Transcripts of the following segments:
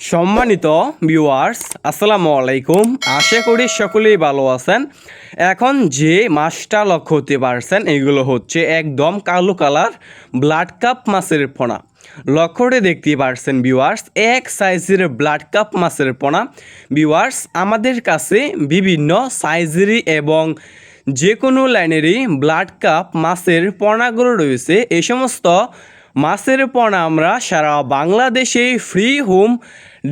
সম্মানিত ভিউয়ার্স আসসালামু আলাইকুম। আশা করি সকলেই ভালো আছেন। এখন যে মাছটা লক্ষ্য হতে পারছেন, এগুলো হচ্ছে একদম কালো কালার ব্লাড কাপ মাছের পোনা। লক্ষ্যটি দেখতে পারছেন ভিউয়ার্স এক সাইজের ব্লাড কাপ মাছের পোনা। ভিউয়ার্স আমাদের কাছে বিভিন্ন সাইজেরই এবং যে কোনো লাইনেরই ব্লাড কাপ মাছের পোনাগুলো রয়েছে। এই সমস্ত মাছের পর আমরা সারা বাংলাদেশে ফ্রি হোম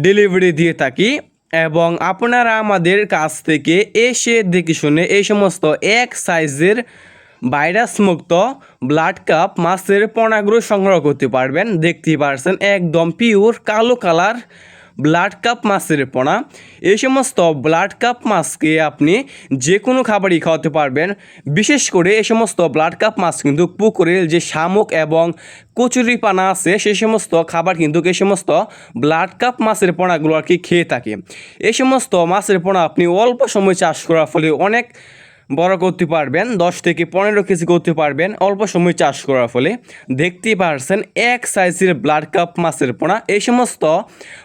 ডেলিভারি দিয়ে থাকি এবং আপনারা আমাদের কাছ থেকে এসে দেখে শুনে এই সমস্ত এক সাইজের ভাইরাস মুক্ত ব্লাড কাপ মাছের পণাগুলো সংগ্রহ করতে পারবেন। দেখতেই পারছেন, একদম পিওর কালো কালার ব্লাড কাপ মাছের পোনা। এই সমস্ত ব্লাড কাপ মাছকে আপনি যে কোনো খাবারই খাওয়াতে পারবেন। বিশেষ করে এই সমস্ত ব্লাড কাপ মাছ কিন্তু পুকুরের যে শামুক এবং কচুরি পানা আছে সেই সমস্ত খাবার কিন্তু এই সমস্ত ব্লাড কাপ মাছের পোনাগুলো আর কি খেয়ে থাকে। এই সমস্ত মাছের পোনা আপনি অল্প সময় চাষ করার ফলে অনেক বড় করতে পারবেন, দশ থেকে পনেরো কেজি করতে পারবেন, অল্প সময় চাষ করার ফলে। দেখতে পারছেন, এক সাইজের ব্লাড কাপ মাছের পোনা। এই সমস্ত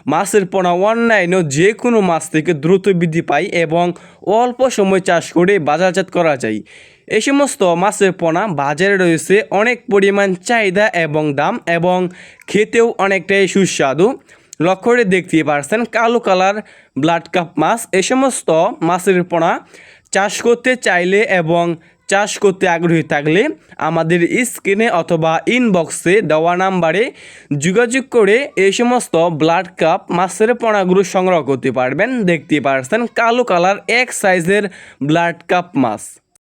মাছের পোনা অনলাইনেও যে কোনো মাছ থেকে দ্রুত বৃদ্ধি পায় এবং অল্প সময় চাষ করে বাজারজাত করা যায়। এই সমস্ত মাছের পোনা বাজারে রয়েছে, অনেক পরিমাণ চাহিদা এবং দাম এবং খেতেও অনেকটাই সুস্বাদু। লক্ষ্য করে দেখতে পারছেন, কালো কালার ব্লাড কাপ মাছ। এই সমস্ত মাছের পোনা চাষ করতে চাইলে এবং চাষ করতে আগ্রহী থাকলে আমাদের স্ক্রিনে অথবা ইনবক্সে দেওয়া নাম্বারে যোগাযোগ করে এই সমস্ত ব্লাড কাপ মাছের পোনাগুলো সংগ্রহ করতে পারবেন। দেখতে পারছেন কালো কালার এক সাইজের ব্লাড কাপ মাছ।